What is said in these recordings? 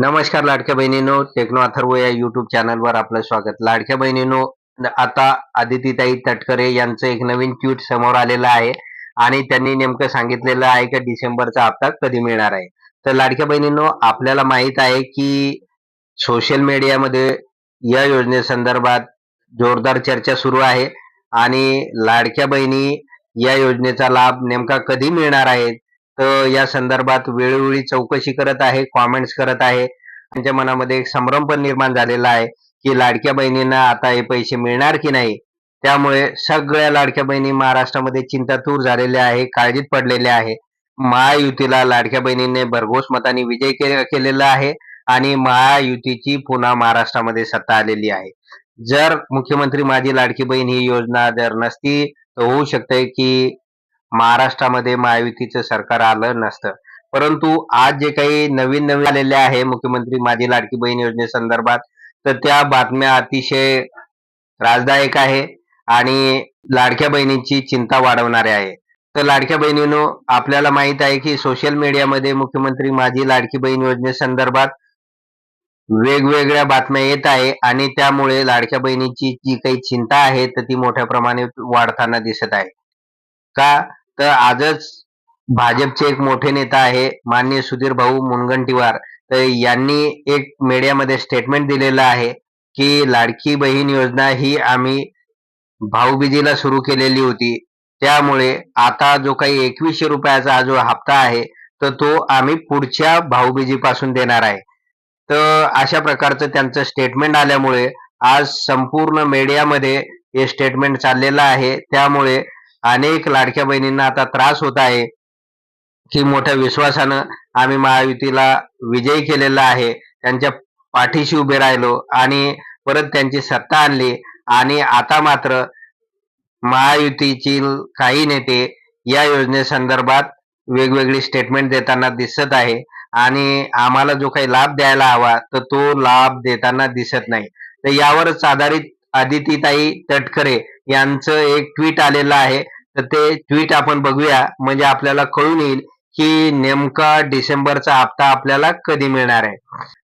नमस्कार लाडक्या बहिणीनो टेक्नो अथर्व या युट्यूब चॅनलवर आपलं स्वागत. लाडक्या बहिणीनो आता आदितीताई तटकरे यांचं एक नवीन ट्विट समोर आलेलं आहे आणि त्यांनी नेमकं सांगितलेलं आहे की डिसेंबरचा हप्ता कधी मिळणार आहे. तर लाडक्या बहिणीनो आपल्याला माहीत आहे की सोशल मीडियामध्ये या योजनेसंदर्भात जोरदार चर्चा सुरू आहे आणि लाडक्या बहिणी या योजनेचा लाभ नेमका कधी मिळणार आहे? तर या संदर्भात वेळोवेळी चौकशी करत आहे कॉमेंट्स करत आहे. त्यांच्या मनामध्ये एक संभ्रम पण निर्माण झालेला आहे की लाडक्या बहिणींना आता हे पैसे मिळणार की नाही? त्यामुळे सगळ्या लाडक्या बहिणी महाराष्ट्रामध्ये चिंतातूर झालेल्या आहे काळजीत पडलेल्या आहे. महायुतीला लाडक्या बहिणीने भरघोस मताने विजय केलेला आहे आणि महायुतीची पुन्हा महाराष्ट्रामध्ये सत्ता आलेली आहे. जर मुख्यमंत्री माझी लाडकी बहीण ही योजना जर नसती तर होऊ शकते की महाराष्ट्रामध्ये महायुतीचं सरकार आलं नसतं. परंतु आज जे काही नवीन नवीन आलेले आहे मुख्यमंत्री माझी लाडकी बहीण योजनेसंदर्भात तर त्या बातम्या अतिशय त्रासदायक आहे आणि लाडक्या बहिणींची चिंता वाढवणारे आहे. तर लाडक्या बहिणीनो आपल्याला माहीत आहे की सोशल मीडियामध्ये मुख्यमंत्री माझी लाडकी बहीण योजनेसंदर्भात वेगवेगळ्या बातम्या येत आहे आणि त्यामुळे लाडक्या बहिणीची जी काही चिंता आहे तर ती मोठ्या प्रमाणात वाढताना दिसत आहे. का? तर आजच भाजपचे एक मोठे नेता आहे माननीय सुधीर भाऊ मुनगंटीवार. तर यांनी एक मीडियामध्ये स्टेटमेंट दिलेलं आहे की लाडकी बहीण योजना ही आम्ही भाऊबीजीला सुरू केलेली होती. त्यामुळे आता जो काही एकवीसशे रुपयाचा जो हप्ता आहे तर तो आम्ही पुढच्या भाऊबीजीपासून देणार आहे. तर अशा प्रकारचं त्यांचं स्टेटमेंट आल्यामुळे आज संपूर्ण मीडियामध्ये हे स्टेटमेंट चाललेलं आहे. त्यामुळे अनेक लाडक्या बहिणींना आता त्रास होत आहे. की मोठ्या विश्वासानं आम्ही महायुतीला विजयी केलेला आहे. त्यांच्या पाठीशी उभे राहिलो आणि परत त्यांची सत्ता आणली. आणि आता मात्र महायुतीची काही नेते या योजनेसंदर्भात वेगवेगळी स्टेटमेंट देताना दिसत आहे. आणि आम्हाला जो काही लाभ द्यायला हवा तर तो लाभ देताना दिसत नाही. तर यावरच आधारित आदितीताई तटकरे यांचं एक ट्विट आलेलं आहे. तर ते ट्विट आपण बघूया. म्हणजे आपल्याला कळून येईल की नेमका डिसेंबरचा हप्ता आपल्याला कधी मिळणार आहे.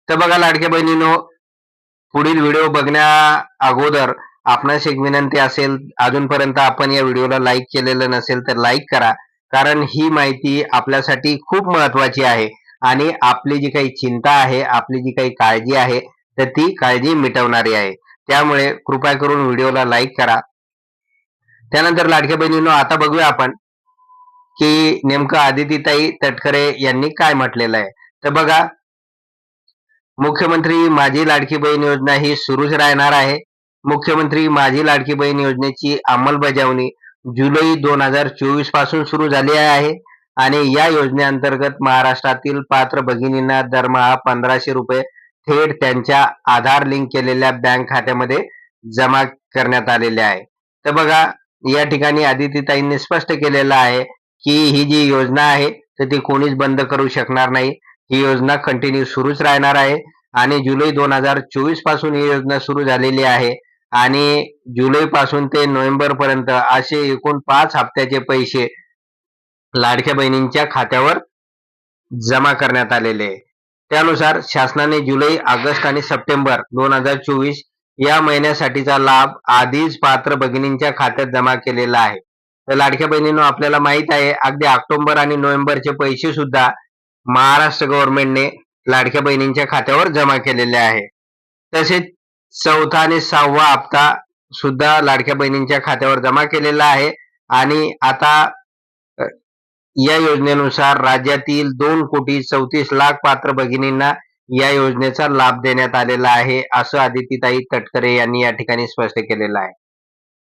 तर बघा लाडक्या बहिणीनो पुढील व्हिडिओ बघण्या अगोदर आपणास एक विनंती असेल अजूनपर्यंत आपण या व्हिडिओला लाईक केलेलं नसेल तर लाईक करा. कारण ही माहिती आपल्यासाठी खूप महत्वाची आहे. आणि आपली जी काही चिंता आहे आपली जी काही काळजी आहे तर ती काळजी मिटवणारी आहे. त्यामुळे कृपया करून व्हिडिओला लाईक करा. त्यानंतर लाडक्या बहिणींनो आता बघूया आपण की नेमकं आदितीताई तटकरे यांनी काय म्हटलेलं आहे. तर बघा मुख्यमंत्री माझी लाडकी बहीण योजना ही सुरूच राहणार आहे. मुख्यमंत्री माझी लाडकी बहीण योजनेची अंमलबजावणी जुलै दोन हजार चोवीसपासून सुरू झाली आहे आणि या योजनेअंतर्गत महाराष्ट्रातील पात्र भगिनींना दरमहा पंधराशे रुपये थेट त्यांच्या आधार लिंक केलेल्या बँक खात्यामध्ये जमा करण्यात आलेले आहे. तर बघा या ठिकाणी आदितीताईंनी स्पष्ट केलेलं आहे की ही जी योजना आहे तर ती कोणीच बंद करू शकणार नाही. ही योजना कंटिन्यू सुरूच राहणार आहे आणि जुलै दोन हजार चोवीसपासून ही योजना सुरू झालेली आहे. आणि जुलै पासून ते नोव्हेंबर पर्यंत असे एकूण पाच हप्त्याचे पैसे लाडक्या बहिणींच्या खात्यावर जमा करण्यात आलेले. आहे त्यानुसार शासनाने जुलै ऑगस्ट आणि सप्टेंबर दोन हजार चोवीस या महिन्यासाठीचा लाभ आधीच पात्र भगिनींच्या खात्यात जमा केलेला आहे. तर लाडक्या बहिणींनो आपल्याला माहीत आहे अगदी ऑक्टोबर आणि नोव्हेंबरचे पैसे सुद्धा महाराष्ट्र गव्हर्नमेंटने लाडक्या बहिणींच्या खात्यावर जमा केलेले आहे. तसेच चौथा आणि सहावा हप्ता सुद्धा लाडक्या बहिणींच्या खात्यावर जमा केलेला आहे. आणि आता या योजनेनुसार राज्यातील दोन कोटी चौतीस लाख पात्र भगिनींना या योजनेचा लाभ देण्यात आलेला आहे असं आदितीताई तटकरे यांनी या ठिकाणी स्पष्ट केलेलं आहे.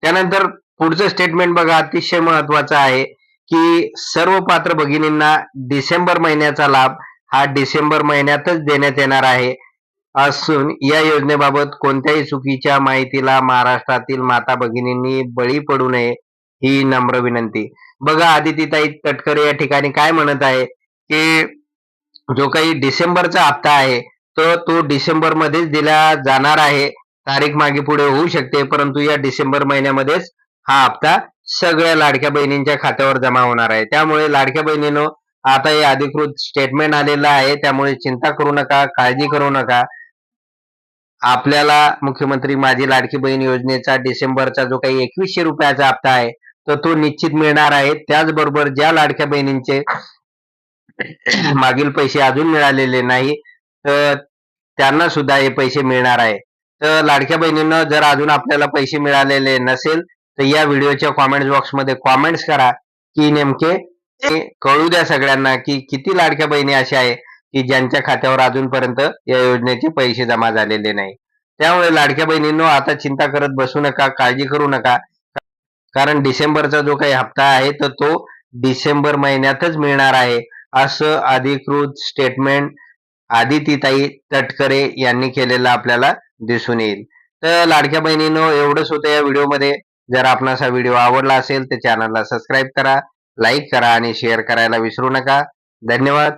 त्यानंतर पुढचं स्टेटमेंट बघा अतिशय महत्वाचं आहे की सर्व पात्र भगिनींना डिसेंबर महिन्याचा लाभ हा डिसेंबर महिन्यातच देण्यात येणार आहे. असून या योजनेबाबत कोणत्याही चुकीच्या माहितीला महाराष्ट्रातील माता भगिनींनी बळी पडू नये ही नम्र विनंती. बघा आदितीताई तटकरे या ठिकाणी काय म्हणत आहे की जो काही डिसेंबरचा हप्ता आहे तर तो डिसेंबर मध्येच दिला जाणार आहे. तारीख मागे पुढे होऊ शकते परंतु या डिसेंबर महिन्यामध्येच हा हप्ता सगळ्या लाडक्या बहिणींच्या खात्यावर जमा होणार आहे. त्यामुळे लाडक्या बहिणीनो आता हे अधिकृत स्टेटमेंट आलेलं आहे त्यामुळे चिंता करू नका काळजी करू नका. आपल्याला मुख्यमंत्री माझी लाडकी बहीण योजनेचा डिसेंबरचा जो काही एकवीसशे रुपयाचा हप्ता आहे तर तो निश्चित मिळणार आहे. त्याचबरोबर ज्या लाडक्या बहिणींचे मागील पैसे अजून मिळालेले नाही तर त्यांना सुद्धा हे पैसे मिळणार आहे. तर लाडक्या बहिणींना जर अजून आपल्याला पैसे मिळालेले नसेल तर या व्हिडिओच्या कॉमेंट बॉक्समध्ये कॉमेंट्स करा की नेमके कळू द्या सगळ्यांना की किती लाडक्या बहिणी अशा आहे की ज्यांच्या खात्यावर अजूनपर्यंत या योजनेचे पैसे जमा झालेले नाही. त्यामुळे लाडक्या बहिणींनो आता चिंता करत बसू नका काळजी करू नका. कारण डिसेंबरचा जो काही हप्ता आहे तर तो डिसेंबर महिन्यातच मिळणार आहे. असं अधिकृत स्टेटमेंट आदितीताई तटकरे यांनी केलेलं आपल्याला दिसून येईल. तर लाडक्या बहिणीनं एवढंच होतं या व्हिडिओमध्ये. जर आपणास हा व्हिडिओ आवडला असेल तर चॅनलला सबस्क्राईब करा लाईक करा आणि शेअर करायला विसरू नका. धन्यवाद.